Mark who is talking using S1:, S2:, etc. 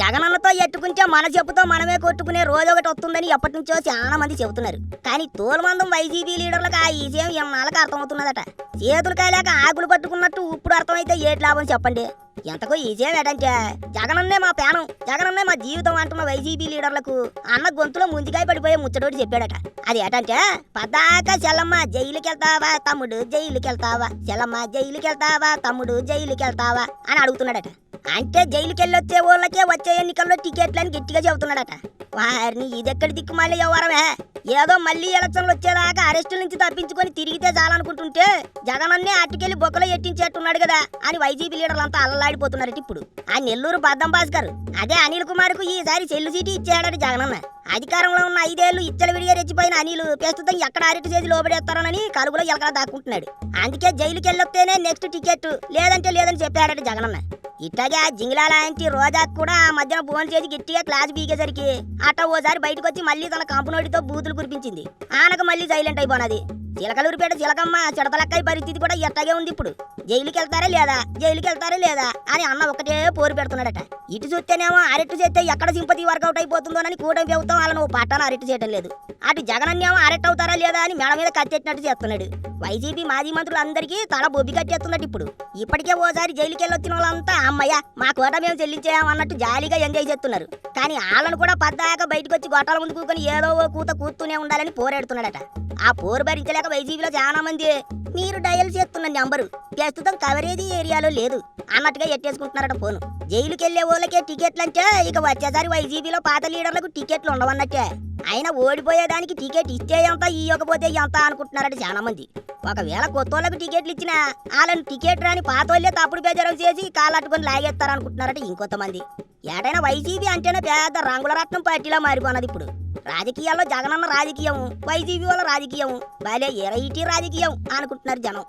S1: జగనన్నతో ఎట్టుకుంటే మన చెప్పుతో మనమే కొట్టుకునే రోజు ఒకటి వస్తుందని ఎప్పటి నుంచో చాలా మంది చెబుతున్నారు. కానీ తోలుమందం వైసీపీ లీడర్లకు ఆ ఈజీఎం ఇన్నాళ్ళకి అర్థమవుతున్నదట? చేతులు కాయలేక ఆకులు పట్టుకున్నట్టు ఇప్పుడు అర్థమైతే ఏటి లాభం చెప్పండి? ఎంతకో ఈజీ విషయం ఏంటంటే జగనన్నే మా పేనం జగనన్నే మా జీవితం అంటున్న వైసీపీ లీడర్లకు అన్న గొంతులో ముందుగా పడిపోయే ముచ్చటోటి చెప్పాడట. అది ఏటంటే పద్దాక చెల్లమ్మ జైలుకెళ్తావా తమ్ముడు జైలుకెళ్తావా చెల్లమ్మ తమ్ముడు జైలుకెళ్తావా అని అడుగుతున్నాడట. అంటే జైలుకెళ్ళొచ్చే వాళ్ళకే వచ్చే ఎన్నికల్లో టికెట్లని గట్టిగా చెబుతున్నాడట. వారిని ఇదెక్కడి దిక్కుమాలి వ్యవహారమే? ఏదో మళ్ళీ ఎలక్షన్లు వచ్చేదాకా అరెస్టుల నుంచి తప్పించుకొని తిరిగితే చాలనుకుంటుంటే జగనన్నే అట్టుకెళ్ళి బొక్కలో ఎట్టించేట్టున్నాడు కదా అని వైసీపీ లీడర్లు అంతా అల్లలాడిపోతున్నారట ఇప్పుడు. ఆ నెల్లూరు బద్దం భాస్కర్ అదే అనిల్ కుమార్కు ఈసారి సెల్లు సీటు ఇచ్చాడట జగనన్న. అధికారంలో ఉన్న ఐదేళ్ళు ఇచ్చలవిడిగా రెచ్చిపోయిన అనిలు ప్రస్తుతం ఎక్కడ అరెస్ట్ చేసి లోబడేస్తారనని కలుగులో ఎలకలా దాక్కుంటున్నాడు. అందుకే జైలుకెళ్ళొస్తేనే నెక్స్ట్ టికెట్ లేదంటే లేదని చెప్పాడట జగనన్న. ఇట్లాగే ఆ జింగిలా రోజా కూడా ఆ మధ్యన ఫోన్ చేసి గట్టిగా క్లాస్ బీగేసరికి అట్ట ఓసారి బయటకు వచ్చి మళ్ళీ తన కంపనోడితో బూతులు కురిపించింది. ఆనకు మళ్ళీ సైలెంట్ అయిపోనది. చిలకలూరిపేట చిలకమ్మ చిడతలక్కయ్య పరిస్థితి కూడా ఎట్టాగే ఉంది ఇప్పుడు. జైలుకి వెళ్తారా లేదా? జైలుకి వెళ్తారా లేదా? అని అన్న ఒకటే పోరు పెడుతున్నాడట. ఇటు చూస్తేనేమో అరెట్టు చేస్తే ఎక్కడ సింపతి వర్కౌట్ అయిపోతుందోనని కూటమి ప్రభుత్వం వాళ్ళని ఓ పట్టాన అరెట్టు చేయడం లేదు. అటు జగనన్నేమో అరెట్ అవుతారా లేదా అని మేడ మీద కత్తెట్టినట్టు చేస్తున్నాడు. వైసీపీ మాజీ మంత్రులందరికీ తల బొబ్బి కట్టేస్తున్నట్టు ఇప్పుడు. ఇప్పటికే ఓసారి జైలుకి వెళ్ళొచ్చిన వాళ్ళంతా అమ్మయ్య మా కోట మేము చెల్లించాం అన్నట్టు జాలీగా ఎంజాయ్ చేస్తున్నారు. కానీ వాళ్ళను కూడా పద్దాక బయటకు వచ్చి గొట్టాల ముందు కూకొని ఏదో ఓ కూత కూతూనే ఉండాలని పోరాడుతున్నాడట. ఆ పోరు భరించలేక వైజీబీలో చాలా మంది మీరు డయల్ చేస్తున్న నెంబరు. ప్రస్తుతం కవరేజీ ఏరియాలో లేదు. అన్నట్టుగా ఎట్టేసుకుంటున్నారట ఫోను. జైలుకి వెళ్ళే వాళ్ళకే టికెట్లు అంటే ఇక వచ్చేసారి వైజీబీలో పాత లీడర్లకు టికెట్లు ఉండవన్నట్టే. అయినా ఓడిపోయేదానికి టికెట్ ఇస్తే ఎంత ఇవ్వకపోతే ఎంత అనుకుంటున్నారట చాలా మంది ఒకవేళ కొత్త వాళ్ళకు టికెట్లు ఇచ్చినా వాళ్ళని టికెట్ రాని పాత వాళ్ళే తప్పుడు బేజారం చేసి కాలట్టుకొని లాగేస్తారనుకుంటున్నారట ఇంకొంతమంది. ఏటైనా వైసీపీ అంటేనే పెద్ద రంగుల రత్నం పార్టీలా మారిపోన్నది ఇప్పుడు. రాజకీయాల్లో జగనన్న రాజకీయం వైసీపీ వాళ్ళ రాజకీయం. భలే ఎరైటీ రాజకీయం అనుకుంటున్నారు జనం.